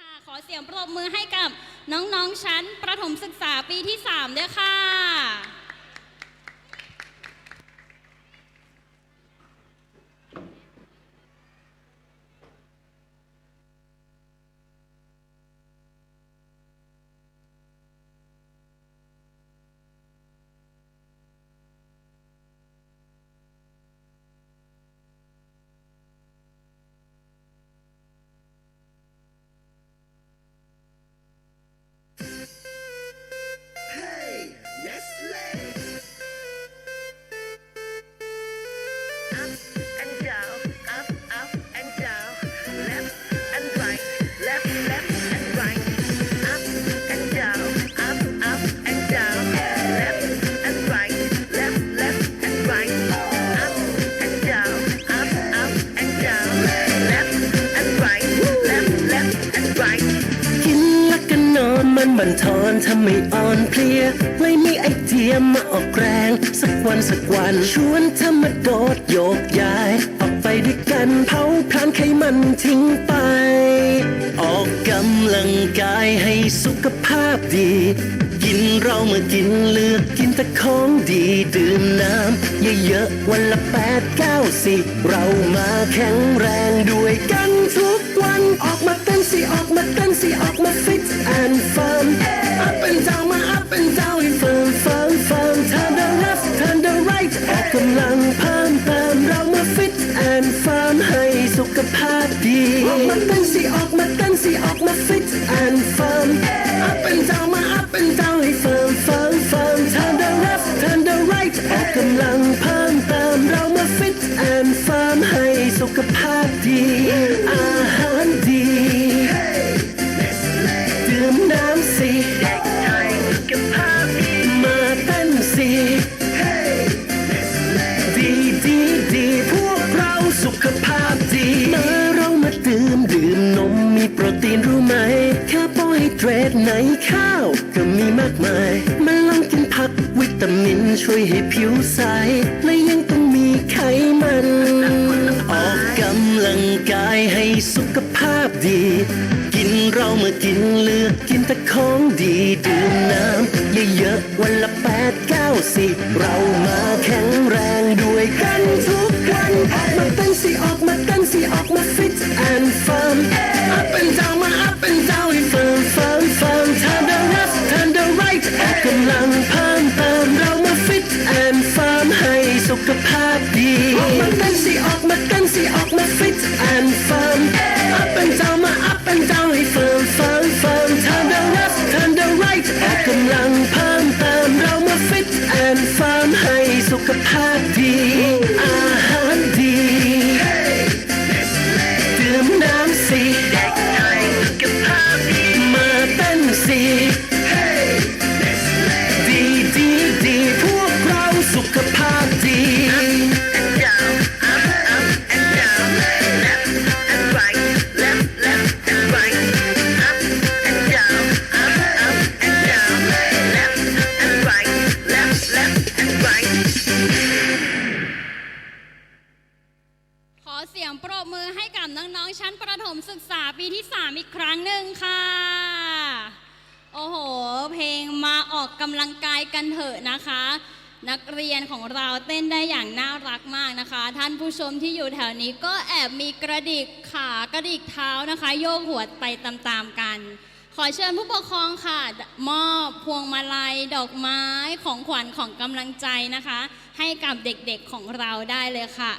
ค่ะ ขอเสียงปรบมือให้กับน้องๆชั้นประถมศึกษาปีที่ 3 ด้วยค่ะ อนทำให้อ่อนเพลียเลยมีไอเดียมาออกแรง สักวันสักวันชวนเธอมาโดดโยกย้าย ออกไปด้วยกันเผาพลานไขมันทิ้งไป ออกกำลังกายให้สุขภาพดี กินเรามื่อกินเลือกกินแต่ของดีดื่มน้ำเยอะๆวันละแปดเก้าสิเรามาแข็งแรงด้วยกันทุกวันออกมาเต้นสิออกมาเต้นสิออกมาฟิตแอนด์ฟัน กำลังเพิ่มเติมเรามาฟิตแอนด์ฟันให้สุขภาพดี ออกมาเต้นสิออกมาเต้นสิออกมาฟิตแอนด์ฟัน นรู้ไหมคาร์โบไฮเดรตในข้าว ก็มีมากมายมาลองกินผักวิตามินช่วยให้ผิวใส และยังต้องมีไขมัน ออกกำลังกายให้สุขภาพดี กินเราเมื่อกินเลือกกินแต่ของดีดื่มน้ำเยอะๆวันละแปดเก้าสิเรามาแข็งแรงด้วยกันทุกวันออกมาเต้นสิออกมาเต้นสิออกมาฟิตแอนด์ฟัน up ขภาพดีออกมาเต้นสิออกมาเต้นสิออกมาฟิตแอนด์ฟัน up and down มา up and down ให้เฟิร์มเฟิร์มเฟิร์ม turn the left turn the right ออกกำลังเพิ่มเติมเรามาฟิตแอนด์ฟันให้สุขภาพดีอาหารดีดื่มน้ำสิเด็กไทยสุขภาพดีมาเต้นสิ เสียงปรบมือให้กับน้องๆ ชั้นประถมศึกษาปีที่ 3 อีกครั้งหนึ่งค่ะ โอ้โห เพลงมาออกกำลังกายกันเถอะนะคะ นักเรียนของเราเต้นได้อย่างน่ารักมากนะคะ ท่านผู้ชมที่อยู่แถวนี้ก็แอบมีกระดิกขากระดิกเท้านะคะ โยกหัวไปตามๆกันขอเชิญผู้ปกครองค่ะ มอบพวงมาลัยดอกไม้ของขวัญของกำลังใจนะคะ ให้กับเด็กๆของเราได้เลยค่ะ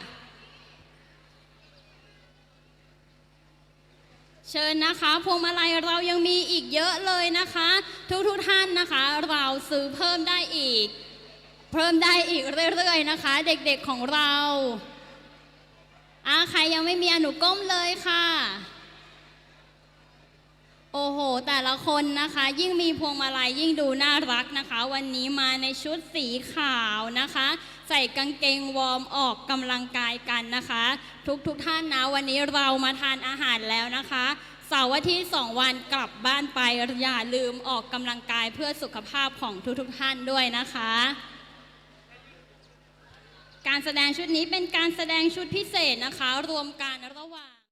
เชิญนะคะ พวงมาลัยเรายังมีอีกเยอะเลยนะคะ ทุกทุกท่านนะคะ เราซื้อเพิ่มได้อีก เพิ่มได้อีกเรื่อยๆนะคะ เด็กๆของเราอาใครยังไม่มีอนุก้มเลยค่ะ โอ้โห แต่ละคนนะคะ ยิ่งมีพวงมาลัยยิ่งดูน่ารักนะคะ วันนี้มาในชุดสีขาวนะคะ ใส่กางเกงวอร์มออกกำลังกายกันนะคะ ทุกๆทท่านนะวันนี้เรามาทานอาหารแล้วนะคะเสาร์อาทิตย์สองวันกลับบ้านไปอย่าลืมออกกำลังกายเพื่อสุขภาพของทุกๆทท่านด้วยนะคะ การแสดงชุดนี้เป็นการแสดงชุดพิเศษนะคะ รวมกัน